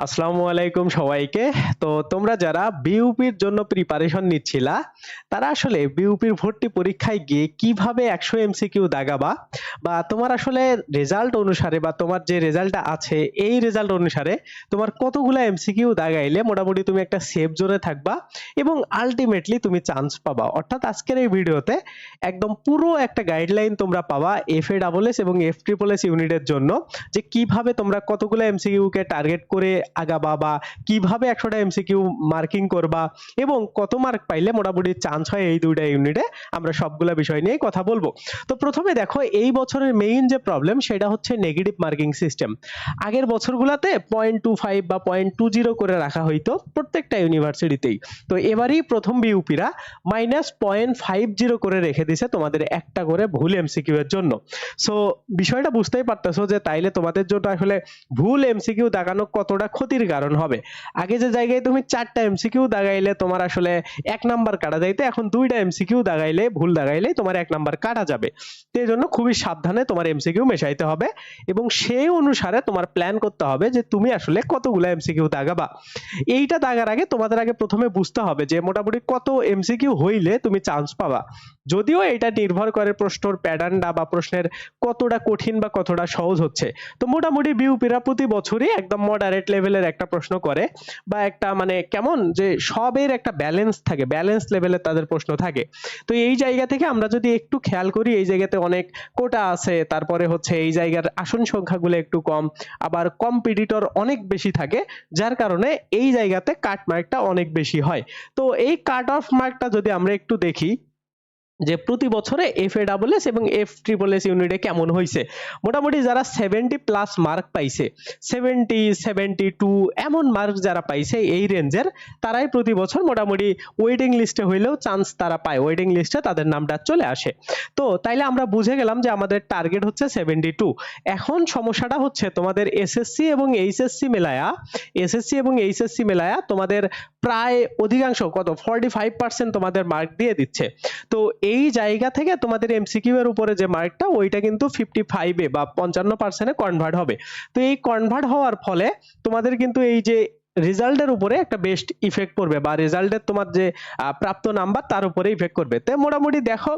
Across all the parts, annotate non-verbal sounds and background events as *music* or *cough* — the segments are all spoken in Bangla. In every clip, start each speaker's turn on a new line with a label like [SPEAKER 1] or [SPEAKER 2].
[SPEAKER 1] আসসালামু আলাইকুম সবাইকে। তো তোমরা যারা বিউপির জন্য প্রিপারেশন নিচ্ছিলা, তারা আসলে বিউপির ভর্তি পরীক্ষায় গিয়ে কীভাবে একশো এমসিকিউ দাগাবা বা তোমার আসলে রেজাল্ট অনুসারে বা তোমার যে রেজাল্টটা আছে, এই রেজাল্ট অনুসারে তোমার কতগুলো এমসিকিউ দাগাইলে মোটামুটি তুমি একটা সেফ জোনে থাকবা এবং আলটিমেটলি তুমি চান্স পাবা। অর্থাৎ আজকের এই ভিডিওতে একদম পুরো একটা গাইডলাইন তোমরা পাবা এফ এ ডাবল এস এবং এফ ট্রিপল এস ইউনিটের জন্য যে কীভাবে তোমরা কতগুলো এমসিকিউ কে টার্গেট করে আগাবা বা কীভাবে একশোটা এমসিকিউ মার্কিং করবা এবং কত মার্ক পাইলে মোটামুটি চান্স হয় এই দুইটা ইউনিটে আমরা সবগুলা বিষয় নিয়ে কথা বলব। তো প্রথমে দেখো, এই বছরের মেইন যে প্রবলেম সেটা হচ্ছে নেগেটিভ মার্কিং সিস্টেম আগের বছরগুলোতে পয়েন্ট টু ফাইভ বা পয়েন্ট টু জিরো করে রাখা হইতো প্রত্যেকটা ইউনিভার্সিটিতেই তো এবারই প্রথম বিউপিরা মাইনাস পয়েন্ট ফাইভ জিরো করে রেখে দিছে তোমাদের একটা করে ভুল এমসিকিউ এর জন্য। সো বিষয়টা বুঝতেই পারতেছো যে তাইলে তোমাদের জন্য আসলে ভুল এমসিকিউ দাগানো কতটা ক্ষতির কারণ হবে। আগে যে জায়গায় তুমি চারটা এমসিকিউ দাগাইলে তোমার আসলে এক নাম্বার কাটা যাইতে, এখন দুইটা এমসিকিউ দাগাইলে, ভুল দাগাইলে তোমার এক নাম্বার কাটা যাবে। তো এই জন্য খুবই সাবধানে তোমার এমসিকিউ মেশাইতে হবে এবং সেই অনুসারে তোমার প্ল্যান করতে হবে যে তুমি আসলে কতগুলো এমসিকিউ দাগাবা। এইটা দাগার আগে তোমাদের আগে প্রথমে বুঝতে হবে যে মোটামুটি কত এমসিকিউ হইলে তুমি চান্স পাবা। যদিও এটা নির্ভর করে প্রশ্নর প্যাটার্নটা বা প্রশ্নের কতটা কঠিন বা কতটা সহজ হচ্ছে। তো মোটামুটি বিউপিরা প্রতি বছরই একদম মডারেট লেভেলের একটা প্রশ্ন করে বা একটা মানে কেমন যে সবের একটা ব্যালেন্স থাকে ব্যালেন্স লেভেলের তাদের প্রশ্ন থাকে। তো এই জায়গা থেকে আমরা যদি একটু খেয়াল করি, এই জায়গাতে অনেক কোটা আছে, তারপরে হচ্ছে এই জায়গার আসন সংখ্যাগুলো একটু কম, আবার কম্পিটিটর অনেক বেশি থাকে, যার কারণে এই জায়গাতে কাট মার্কটা অনেক বেশি হয়। তো এই কাট অফ মার্কটা যদি আমরা একটু দেখি যে প্রতি বছরে এফ এ ডাবল এস এবং এফ ট্রিপল এস ইউনিটে কেমন হয়েছে মোটামুটি যারা সেভেন্টি প্লাস মার্ক পাইছে সেভেন্টি সেভেন্টি টু এমন মার্ক যারা পাইছে এই রেঞ্জের তারাই প্রতি বছর মোটামুটি ওয়েটিং লিস্টে হইলেও চান্স তারা পায়। ওয়েটিং লিস্টে তাদের নামটা চলে আসে। তো তাইলে আমরা বুঝে গেলাম যে আমাদের টার্গেট হচ্ছে সেভেন্টি টু এখন সমস্যাটা হচ্ছে তোমাদের এসএসসি এবং এইচএসসি মেলায়া এসএসসি এবং এইচএসসি মেলায়া তোমাদের প্রায় অধিকাংশ কত? ফর্টি ফাইভ পার্সেন্ট তোমাদের মার্ক দিয়ে দিচ্ছে। তো এই জায়গা থেকে তোমাদের এমসিকিউ এর উপরে যে মার্কটা ওইটা কিন্তু ফিফটি ফাইভে বা পঞ্চান্ন পার্সেন্টে কনভার্ট হবে। তো এই কনভার্ট হওয়ার ফলে তোমাদের কিন্তু এই যে রেজাল্টের উপরে একটা বেস্ট ইফেক্ট পড়বে বা রেজাল্টের তোমার যে প্রাপ্ত নাম্বার তার উপরে ইফেক্ট করবে। তো মোটামুটি দেখো,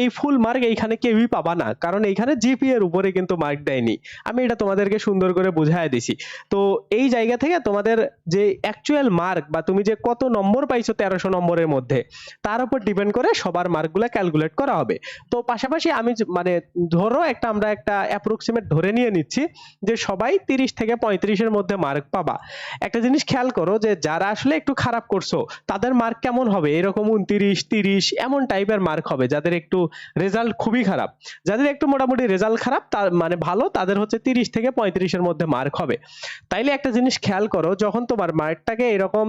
[SPEAKER 1] এই ফুল মার্ক এইখানে কেউই পাবা না। কারণ এইখানে জিপি এর উপরে কিন্তু মার্ক দেয়নি। আমি এটা তোমাদেরকে সুন্দর করে বুঝাই দিছি। তো এই জায়গা থেকে তোমাদের যে অ্যাকচুয়াল মার্ক বা তুমি যে কত নম্বর পাইছো তেরোশো নম্বরের মধ্যে, তার উপর ডিপেন্ড করে সবার মার্কগুলো ক্যালকুলেট করা হবে। তো পাশাপাশি আমি মানে ধরো একটা আমরা একটা অ্যাপ্রক্সিমেট ধরে নিয়ে নিচ্ছি যে সবাই তিরিশ থেকে পঁয়ত্রিশের মধ্যে মার্ক পাবা। একটা জিনিস খেয়াল করো যে যারা আসলে একটু খারাপ করছ, তাদের মার্ক কেমন হবে? এরকম উনত্রিশ, তিরিশ এমন টাইপের মার্ক হবে, যাদের একটু রেজাল্ট খুবই খারাপ। যাদের একটু মোটামুটি রেজাল্ট খারাপ তার মানে ভালো, তাদের হচ্ছে তিরিশ থেকে পঁয়ত্রিশের মধ্যে মার্ক হবে। তাইলে একটা জিনিস খেয়াল করো, যখন তোমার মার্কটাকে এরকম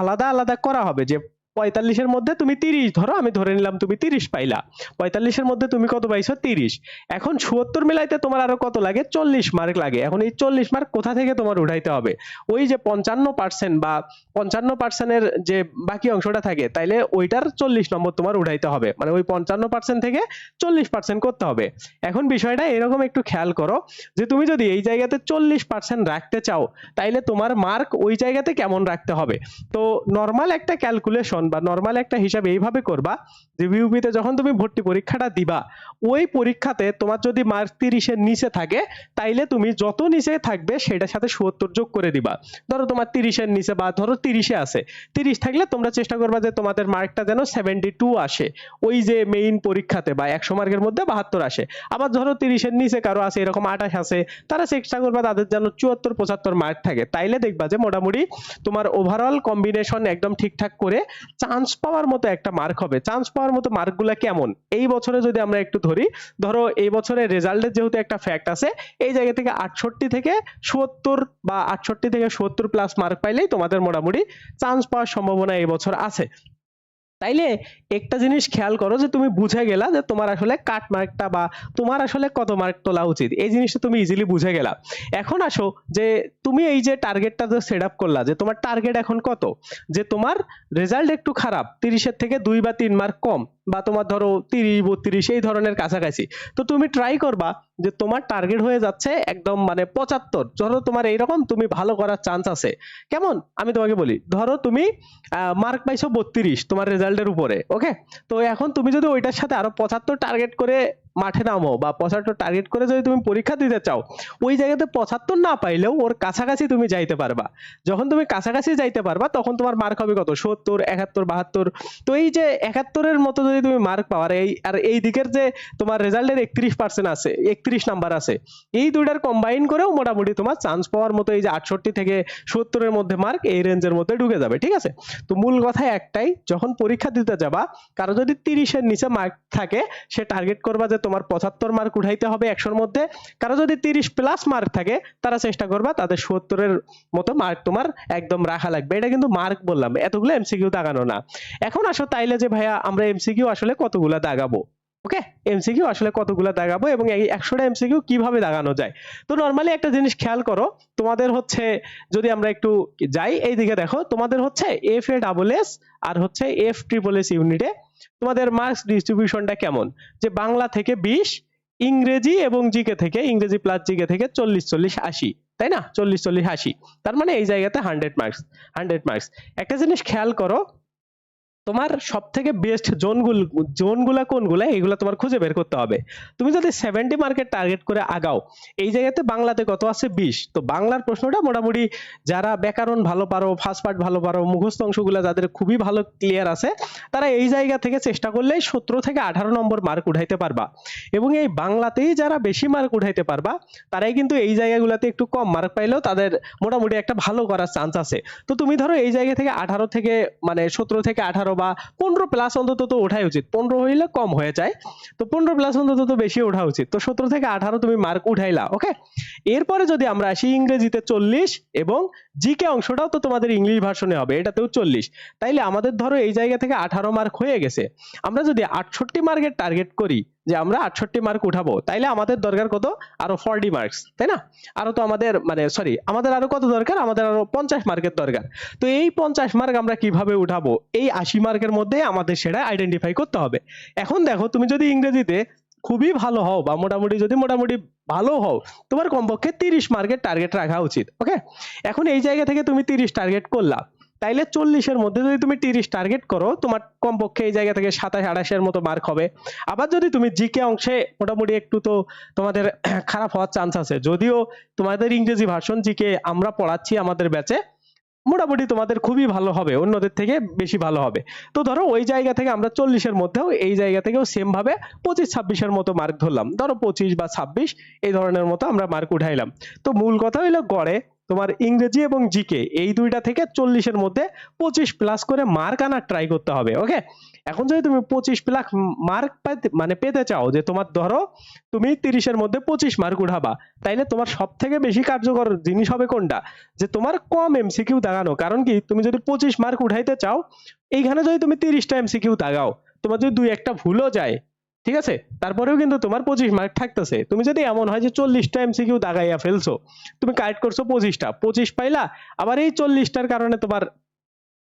[SPEAKER 1] আলাদা আলাদা করা হবে যে পঁয়তাল্লিশের মধ্যে তুমি তিরিশ, ধরো আমি ধরে নিলাম তুমি তিরিশ পাইলা। পঁয়তাল্লিশের মধ্যে তুমি কত পাইছো? তিরিশ। এখন চুয়াত্তর মিলাইতে তোমার আরও কত লাগে? চল্লিশ মার্ক লাগে। এখন এই চল্লিশ মার্ক কোথা থেকে তোমার উঠাইতে হবে? ওই যে পঞ্চান্ন পার্সেন্ট বা পঞ্চান্ন পার্সেন্টের যে বাকি অংশটা থাকে, তাইলে ওইটার চল্লিশ নম্বর তোমার উঠাইতে হবে। মানে ওই পঞ্চান্ন পার্সেন্ট থেকে চল্লিশ পার্সেন্ট করতে হবে। এখন বিষয়টা এরকম একটু খেয়াল করো যে তুমি যদি এই জায়গাতে চল্লিশ পার্সেন্ট রাখতে চাও, তাইলে তোমার মার্ক ওই জায়গাতে কেমন রাখতে হবে? তো নর্মাল একটা ক্যালকুলেশন বা নর্মাল একটা হিসাব এইভাবে করবা যে বিউপিতে যখন তুমি ভর্তি পরীক্ষাটা দিবা, ওই পরীক্ষাতে তোমার যদি মার্ক তিরিশের নিচে থাকে, তাইলে তুমি যত নিচে থাকবে সেটার সাথে সত্তর যোগ করে দিবা। ধরো তোমার তিরিশের নিচে বা ধরো তিরিশে আছে, তিরিশ থাকলে তোমরা চেষ্টা করবা যে তোমাদের মার্কটা যেন সেভেন্টি টু আসে। ওই যে মেইন পরীক্ষাতে বা একশো মার্কের মধ্যে বাহাত্তর আসে। আবার ধরো তিরিশের নিচে কারও আছে, এরকম আঠাশ আছে, তারা চেষ্টা করবা তাদের যেন চুয়াত্তর, পঁচাত্তর মার্ক থাকে। তাইলে দেখবা যে মোটামুটি তোমার ওভারঅল কম্বিনেশন একদম ঠিকঠাক করে চান্স পাওয়ার মতো একটা মার্ক হবে। চান্স পাওয়ার মতো মার্কগুলা কেমন? এই বছরে যদি আমরা একটু ধরি, ধরো এই বছরের রেজাল্টের যেহেতু একটা ফ্যাক্ট আছে, এই জায়গা থেকে আটষট্টি থেকে সত্তর বা আটষট্টি থেকে সত্তর প্লাস মার্ক পাইলেই তোমাদের মোটামুটি চান্স পাওয়ার সম্ভাবনা এই বছর আছে। তাইলে একটা জিনিস খেয়াল করো যে তুমি বুঝে গেলা যে তোমার আসলে কাট মার্কটা বা তোমার আসলে কত মার্ক তোলা উচিত। এই জিনিসটা তুমি ইজিলি বুঝে গেলা। এখন আসো যে তুমি এই যে টার্গেটটা যে সেট আপ করলা যে তোমার টার্গেট এখন কত? যে তোমার রেজাল্ট একটু খারাপ, তিরিশের থেকে দুই বা তিন মার্ক কম। বা তোমার ধরো তিরিশ, বত্রিশ, এই ধরনের কাছাকাছি। তো তুমি ট্রাই করবা যে তোমার টার্গেট হয়ে যাচ্ছে একদম মানে পঁচাত্তর। ধরো তোমার এইরকম, তুমি ভালো করার চান্স আছে। কেমন? আমি তোমাকে বলি, ধরো তুমি মার্ক পাইছো বত্রিশ তোমার রেজাল্টের উপরে ওকে তো এখন তুমি যদি ওইটার সাথে আরও পঁচাত্তর টার্গেট করে মাঠে নামো বা পঁচাত্তর টার্গেট করে যদি তুমি পরীক্ষা দিতে চাও, ওই জায়গাতে পঁচাত্তর না পাইলেও ওর কাছাকাছি তুমি যাইতে পারবা। যখন তুমি কাছাকাছি যাইতে পারবা, তখন তোমার মার্ক হবে কত? সত্তর, একাত্তর, বাহাত্তর। তো এই যে একাত্তরের মতো যদি তুমি মার্ক পাওয়ার এই, আর এই দিকের যে তোমার রেজাল্টের একত্রিশ পার্সেন্ট আছে, একত্রিশ নাম্বার আছে, এই দুইটার কম্বাইন করেও মোটামুটি তোমার চান্স পাওয়ার মতো এই যে আটষট্টি থেকে সত্তরের মধ্যে মার্ক এই রেঞ্জের মধ্যে ঢুকে যাবে, ঠিক আছে? তো মূল কথা একটাই, যখন পরীক্ষা দিতে যাবা, কারও যদি তিরিশের নিচে মার্ক থাকে, সে টার্গেট করবা যে তোমার পঁচাত্তর মার্ক উঠাইতে হবে একশোর মধ্যে। কারও যদি তিরিশ প্লাস মার্ক থাকে, তারা চেষ্টা করবা তাদের সত্তরের মতো মার্ক তোমার একদম রাখা লাগবে। এটা কিন্তু মার্ক বললাম, এতগুলো এমসিকিউ দাগানো না। এখন আসো তাইলে যে ভাইয়া, আমরা এমসিকিউ আসলে কতগুলা দাগাবো? ওকে? এমসিকিউ আসলে কতগুলা দাগাবো এবং এই একশোটা এমসিকিউ কীভাবে দাগানো যায়? তো নর্মালি একটা জিনিস খেয়াল করো, তোমাদের হচ্ছে যদি আমরা একটু যাই এই দিকে দেখো, তোমাদের হচ্ছে এফ এ ডাবল এস আর হচ্ছে এফ ট্রিপল এস ইউনিটে তোমাদের মার্কস ডিস্ট্রিবিউশনটা কেমন? যে বাংলা থেকে বিশ, ইংরেজি এবং জিকে থেকে, ইংরেজি প্লাস জিকে থেকে চল্লিশ চল্লিশ, আশি, তাই না? চল্লিশ চল্লিশ, আশি। তার মানে এই জায়গাতে হান্ড্রেড মার্কস হান্ড্রেড মার্কস একটা জিনিস খেয়াল করো তোমার সব থেকে বেস্ট জোনগুলো, জোনগুলা কোনগুলা, এগুলা তোমার খুঁজে বের করতে হবে। তুমি যদি সেভেন্টি মার্কেট টার্গেট করে আগাও, এই জায়গাতে বাংলাতে কত আছে? বিশ। তো বাংলার প্রশ্নটা মোটামুটি যারা ব্যাকরণ ভালো পারো ফার্স্ট পার্ট ভালো পারো, মুখস্থ অংশগুলা যাদের খুবই ভালো ক্লিয়ার আছে, তারা এই জায়গা থেকে চেষ্টা করলেই সতেরো থেকে আঠারো নম্বর মার্ক উঠাইতে পারবা। এবং এই বাংলাতেই যারা বেশি মার্ক উঠাইতে পারবা, তারাই কিন্তু এই জায়গাগুলোতে একটু কম মার্ক পাইলেও তাদের মোটামুটি একটা ভালো করার চান্স আছে। তো তুমি ধরো এই জায়গা থেকে আঠারো থেকে মানে সতেরো থেকে আঠারো বা পনেরো প্লাস অন্তত তো ওঠাই উচিত। পনেরো হইলে কম হয়ে যায়। তো পনেরো প্লাস অন্তত তো বেশি ওঠা উচিত। তো সতেরো থেকে আঠারো তুমি মার্ক উঠাইলা ওকে এরপরে যদি আমরা আসি ইংরেজিতে চল্লিশ এবং জিকে অংশটাও তো তোমাদের ইংলিশ ভার্সনে হবে, এটাতেও চল্লিশ। তাইলে আমাদের ধরো এই জায়গা থেকে আঠারো মার্ক হয়ে গেছে। আমরা যদি আটষট্টি মার্কের টার্গেট করি যে আমরা আটষট্টি মার্ক উঠাবো, তাইলে আমাদের দরকার কত? আরও ফর্টি মার্কস তাই না? আরও তো আমাদের মানে সরি আমাদের আরও কত দরকার? আমাদের আরও পঞ্চাশ মার্কের দরকার। তো এই পঞ্চাশ মার্ক আমরা কীভাবে উঠাবো? এই আশি মার্কের মধ্যে আমাদের সেটা আইডেন্টিফাই করতে হবে। এখন দেখো, তুমি যদি ইংরেজিতে খুবই ভালো হও বা মোটামুটি যদি মোটামুটি ভালো হও, তোমার কমপক্ষে তিরিশ মার্কের টার্গেট রাখা উচিত ওকে এখন এই জায়গা থেকে তুমি তিরিশ টার্গেট করলা। তাইলে চল্লিশের মধ্যে যদি তুমি তিরিশ টার্গেট করো, তোমার কমপক্ষে এই জায়গা থেকে সাতাশ, আঠাশের মতো মার্ক হবে। আবার যদি তুমি জিকে অংশে মোটামুটি একটু তো তোমাদের *coughs* খারাপ হওয়ার চান্স আছে। যদিও তোমাদের ইংরেজি ভার্সন জিকে আমরা পড়াচ্ছি আমাদের ব্যাচে মোটামুটি তোমাদের খুবই ভালো হবে, অন্যদের থেকে বেশি ভালো হবে। তো ধরো ওই জায়গা থেকে আমরা চল্লিশের মধ্যেও, এই জায়গা থেকেও সেম ভাবে পঁচিশ, ছাব্বিশের মতো মার্ক ধরলাম। ধরো পঁচিশ বা ছাব্বিশ, এই ধরনের মতো আমরা মার্ক উঠাইলাম। তো মূল কথা হইল গড়ে তোমার ইংরেজি এবং জিকে এই দুইটা থেকে চল্লিশের মধ্যে পঁচিশ প্লাস করে মার্ক আনার ট্রাই করতে হবে ওকে এখন যদি তুমি পঁচিশ প্লাস মার্ক মানে পেতে চাও যে তোমার ধরো তুমি তিরিশের মধ্যে পঁচিশ মার্ক উঠাবা, তাইলে তোমার সব থেকে বেশি কার্যকর জিনিস হবে কোনটা? যে তোমার কম এমসিকিউ দাগানো, কারণ কি তুমি যদি পঁচিশ মার্ক উঠাইতে চাও, এইখানে যদি তুমি তিরিশটা এমসিকিউ দাগাও, তোমার যদি দুই একটা ভুলও যায় ঠিক আছে? তারপরেও কিন্তু তোমার পঁচিশ মার্ক থাকতেছে। তুমি যদি এমন হয় যে চল্লিশটা এমসিকিউ দাগাইয়া ফেলছো, তুমি কারেক্ট করছ পঁচিশটা। পঁচিশ পাইলা, আবার এই চল্লিশটার কারণে তোমার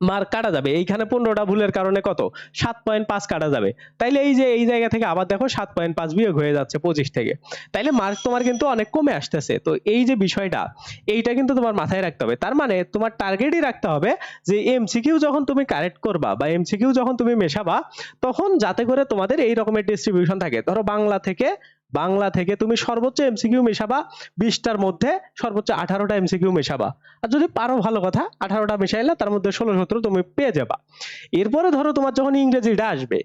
[SPEAKER 1] মার্ক কাটা যাবে। এইখানে পনেরোটা ভুলের কারণে কত? সাত পয়েন্ট পাঁচ কাটা যাবে। তাইলে এই যে, এই জায়গা থেকে আবার দেখো সাত পয়েন্ট পাঁচ বিয়োগ হয়ে যাচ্ছে পঁচিশ থেকে। তাইলে মার্ক তোমার কিন্তু অনেক কমে আসতেছে। তো এই যে বিষয়টা, এইটা কিন্তু তোমার মাথায় রাখতে হবে। তার মানে তোমার টার্গেটই রাখতে হবে যে এমসিকিউ যখন তুমি কারেক্ট করবা বা এমসিকিউ যখন তুমি মেশাবা, তখন যাতে করে তোমাদের এই রকমের ডিস্ট্রিবিউশন থাকে। ধরো বাংলা থেকে বাংলা থেকে তুমি সর্বোচ্চ এমসিকিউ মেশাবা, বিশটার মধ্যে সর্বোচ্চ আঠারোটা এমসিকিউ মেশাবা। আর যদি পারো ভালো কথা, আঠারোটা মেশাইলে তার মধ্যে ষোলো সতেরো তুমি পেয়ে যাবা। এরপরে ধরো তোমার যখন ইংরেজিটা আসবে,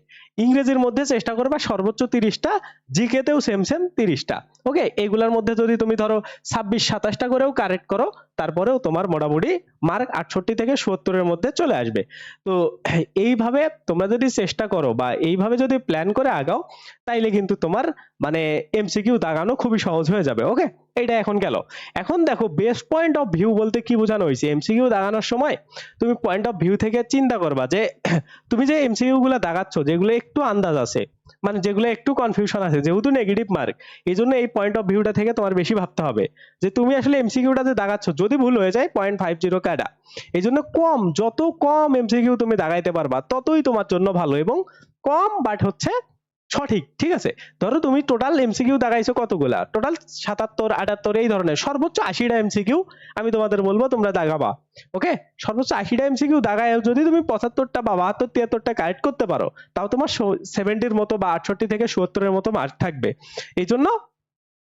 [SPEAKER 1] ইংরেজির মধ্যে চেষ্টা করবা সর্বোচ্চ তিরিশটা, জিকেতেও সেম সেম তিরিশটা। ওকে এগুলার মধ্যে যদি তুমি ধরো ছাব্বিশ, সাতাশটা করেও কারেক্ট করো, তারপরেও তোমার মোটামুটি মার্ক আটষট্টি থেকে সত্তরের মধ্যে চলে আসবে। তো এইভাবে তোমরা যদি চেষ্টা করো বা এইভাবে যদি প্ল্যান করে আগাও, তাইলে কিন্তু তোমার মানে এমসিকিউ দাগানো খুবই সহজ হয়ে যাবে ওকে এইটা এখন গেল। এখন দেখো বেস্ট পয়েন্ট অফ ভিউ বলতে কি বোঝানো হয়েছে? এমসিকিউ দাগানোর সময় তুমি পয়েন্ট অফ ভিউ থেকে চিন্তা করবা যে, *coughs* তুমি যে এমসিকিউ গুলো দাগাচ্ছ, যেগুলো একটু আন্দাজ আছে মানে যেগুলো একটু কনফিউশন আছে, যেহেতু নেগেটিভ মার্ক এই জন্য এই পয়েন্ট অফ ভিউটা থেকে তোমার বেশি ভাবতে হবে যে, তুমি আসলে এমসিকিউটা যে দাগাচ্ছ, যদি ভুল হয়ে যায় পয়েন্ট ফাইভ জিরো কাটা। এই জন্য কম, যত কম এমসিকিউ তুমি দাগাইতে পারবা, ততই তোমার জন্য ভালো এবং কম বাট হচ্ছে সঠিক, ঠিক আছে? ধরো তুমি টোটাল এমসিকিউ দাগাইছো কতগুলা? টোটাল সাতাত্তর, আটাত্তর, এই ধরনের। সর্বোচ্চ আশিটা এমসিকিউ আমি তোমাদের বলব তোমরা দাগাবা ওকে সর্বোচ্চ আশিটা এমসিকিউ দাগায় যদি তুমি পঁচাত্তরটা বা বাহাত্তর, তিয়াত্তরটা কারেক্ট করতে পারো, তাও তোমার সেভেন্টির মতো বা আটষট্টি থেকে সত্তরের মতো মার্ক থাকবে। এই জন্য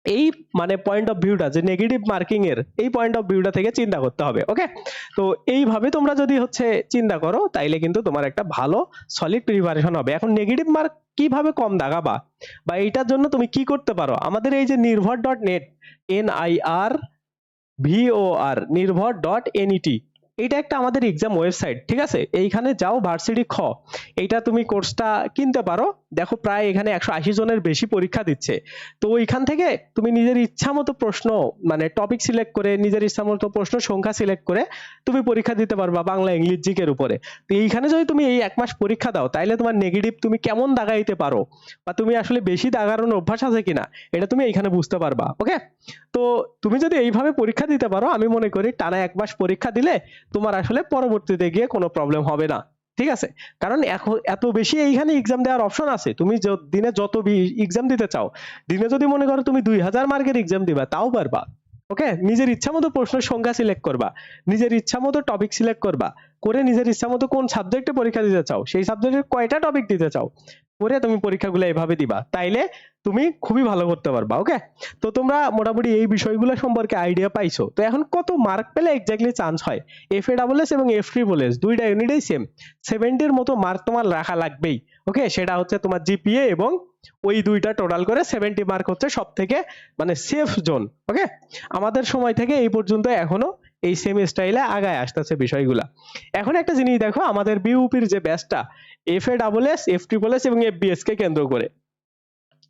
[SPEAKER 1] এই মানে পয়েন্ট অফ ভিউটা যে নেগেটিভ মার্কিং এর, এই পয়েন্ট অফ ভিউটা থেকে চিন্তা করতে হবে। ওকে তো এইভাবে তোমরা যদি হচ্ছে চিন্তা করো, তাইলে কিন্তু তোমার একটা ভালো সলিড প্রিপারেশন হবে। এখন নেগেটিভ মার্ক কীভাবে কম দাগাবা? বা এইটার জন্য তুমি কি করতে পারো? আমাদের এই যে Nirbhor dot net N I R V O R Nirbhor dot N E T এটা একটা আমাদের এক্সাম ওয়েবসাইট ঠিক আছে? এইখানে যাও ভার্সিটি খ, এইটা তুমি কোর্সটা কিনতে পারো। দেখো প্রায় এখানে একশো আশি জনের বেশি পরীক্ষা দিচ্ছে। তো ওইখান থেকে তুমি নিজের ইচ্ছা মতো প্রশ্ন মানে টপিক সিলেক্ট করে, নিজের ইচ্ছা মতো প্রশ্ন সংখ্যা সিলেক্ট করে তুমি পরীক্ষা দিতে পারবা বাংলা ইংলিশ জিকের উপরে। তো এইখানে যদি তুমি এই এক মাস পরীক্ষা দাও, তাইলে তোমার নেগেটিভ তুমি কেমন দাগাইতে পারো? বা তুমি আসলে বেশি দাগানোর অভ্যাস আছে কিনা? এটা তুমি এইখানে বুঝতে পারবা ওকে তো তুমি যদি এইভাবে পরীক্ষা দিতে পারো, আমি মনে করি টানা এক মাস পরীক্ষা দিলে তোমার আসলে পরবর্তীতে গিয়ে কোনো প্রবলেম হবে না। ঠিক আছে? কারণ এখন এত বেশি এইখানে এক্সাম দেওয়ার অপশন আছে। তুমি দিনে যত এক্সাম দিতে চাও, দিনে যদি মনে করো তুমি দুই হাজার মার্কের এক্সাম দিবা, তাও পারবা। ওকে নিজের ইচ্ছা মতো প্রশ্নের সংখ্যা সিলেক্ট করবা। নিজের ইচ্ছা মতো টপিক সিলেক্ট করবা। করে নিজের ইচ্ছা মতো কোন সাবজেক্টে পরীক্ষা দিতে চাও, সেই সাবজেক্টের কয়টা টপিক দিতে চাও, করে তুমি পরীক্ষাগুলো এভাবে দিবা। তাইলে তুমি খুবই ভালো করতে পারবা ওকে তো তোমরা মোটামুটি এই বিষয়গুলো সম্পর্কে আইডিয়া পাইছো। তো এখন কত মার্ক পেলে এক্স্যাক্টলি চান্স হয়? এফ এ ডাবল এস এবং এফ ট্রিপল এস দুইটা ইউনিটেই সেম সেভেন্টির মতো মার্ক তোমার রাখা লাগবেই। ওকে? সেটা হচ্ছে তোমার জিপিএ এবং ওই দুইটা টোটাল করে সেভেন্টি মার্ক হচ্ছে সব থেকে মানে সেফ জোন ওকে? আমাদের সময় থেকে এই পর্যন্ত এখনও এই সেম স্টাইলে আগায় আসতেছে বিষয়গুলা। এখন একটা জিনিস দেখো, আমাদের বিউপির যে ব্যাচটা F A double S F triple S এবং এফ বিএস কে কেন্দ্র করে।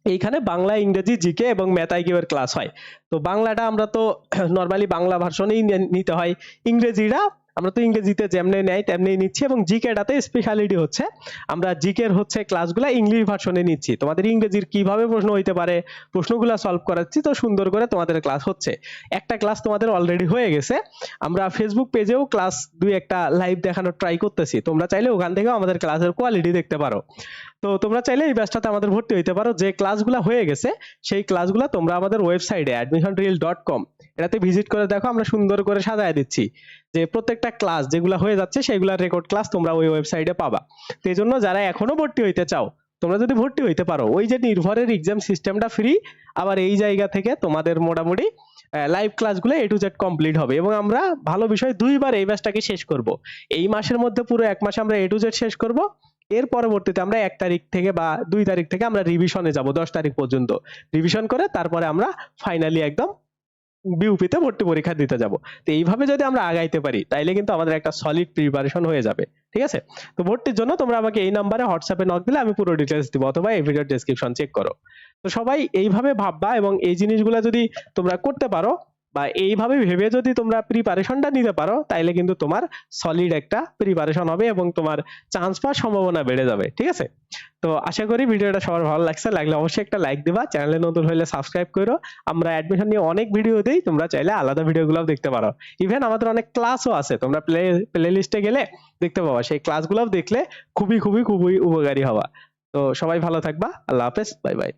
[SPEAKER 1] এইখানে বাংলা, ইংরেজি জিকে এবং ম্যাথ আইকিউর ক্লাস হয়। তো বাংলাটা আমরা তো *clears throat* নর্মালি বাংলা ভার্সনেই নিতে হয়। ইংরেজিটা আমরা তো ইংরেজিতে যেমনি নেই তেমনি নিচ্ছি এবং জিকেটাতে স্পেশালিটি হচ্ছে। আমরা জিকের হচ্ছে ক্লাসগুলো ইংলিশ ভার্সনে নিচ্ছি। তোমাদের ইংরেজির কীভাবে প্রশ্ন হইতে পারে, প্রশ্নগুলো সলভ করাচ্ছি, তো সুন্দর করে তোমাদের ক্লাস হচ্ছে। একটা ক্লাস তোমাদের অলরেডি হয়ে গেছে। আমরা ফেসবুক পেজেও ক্লাস দুই একটা লাইভ দেখানোর ট্রাই করতেছি। তোমরা চাইলে ওখান থেকেও আমাদের ক্লাসের কোয়ালিটি দেখতে পারো। তো তোমরা চাইলে এই ব্যাচটাতে আমাদের ভর্তি হইতে পারো। যে ক্লাসগুলো হয়ে গেছে, সেই ক্লাসগুলো তোমরা আমাদের ওয়েবসাইটে অ্যাডমিশন রিল ডট কম এটাতে ভিজিট করে দেখো, আমরা সুন্দর করে সাজায় দিচ্ছি। যে প্রত্যেকটা ক্লাস যেগুলো হয়ে যাচ্ছে সেগুলোর রেকর্ড ক্লাস তোমরা ওই ওয়েবসাইটে পাবা। তো এই জন্য যারা এখনও ভর্তি হইতে চাও, তোমরা যদি ভর্তি হইতে পারো, ওই যে নির্ভরের এক্সাম সিস্টেমটা ফ্রি আবার এই জায়গা থেকে তোমাদের মোটামুটি লাইভ ক্লাসগুলো এ টু জেড কমপ্লিট হবে। এবং আমরা ভালো বিষয় দুইবার এই ব্যাচটাকে শেষ করব। এই মাসের মধ্যে পুরো এক মাসে আমরা এ টু জেড শেষ করব। এর পরবর্তীতে আমরা এক তারিখ থেকে বা দুই তারিখ থেকে আমরা রিভিশনে যাব, দশ তারিখ পর্যন্ত। রিভিশন করে তারপরে আমরা ফাইনালি একদম বিউপিতে ভর্তি পরীক্ষা দিতে যাব। তো এইভাবে যদি আমরা আগাইতে পারি, তাইলে কিন্তু আমাদের একটা সলিড প্রিপারেশন হয়ে যাবে। ঠিক আছে? তো ভর্তির জন্য তোমরা আমাকে এই নাম্বারে হোয়াটসঅ্যাপে নক দিলে আমি পুরো ডিটেলস দিব, অথবা এই ভিডিওর ডেসক্রিপশন চেক করো। তো সবাই এইভাবে ভাববা এবং এই জিনিসগুলো যদি তোমরা করতে পারো বা এইভাবে ভেবে যদি তোমরা প্রিপারেশনটা নিতে পারো, তাইলে কিন্তু তোমার সলিড একটা প্রিপারেশন হবে এবং তোমার চান্স পাওয়ার সম্ভাবনা বেড়ে যাবে, ঠিক আছে? তো আশা করি ভিডিওটা সবার ভালো লাগছে, লাগলে অবশ্যই একটা লাইক দিবা চ্যানেলে নতুন হলে সাবস্ক্রাইব করো। আমরা অ্যাডমিশন নিয়ে অনেক ভিডিও দেই, তোমরা চাইলে আলাদা ভিডিওগুলোও দেখতে পারো। ইভেন আমাদের অনেক ক্লাসও আছে, তোমরা প্লে প্লে লিস্টে গেলে দেখতে পাবা, সেই ক্লাসগুলোও দেখলে খুবই খুবই খুবই উপকারী হবা। তো সবাই ভালো থাকবা, আল্লাহ হাফেজ বাই বাই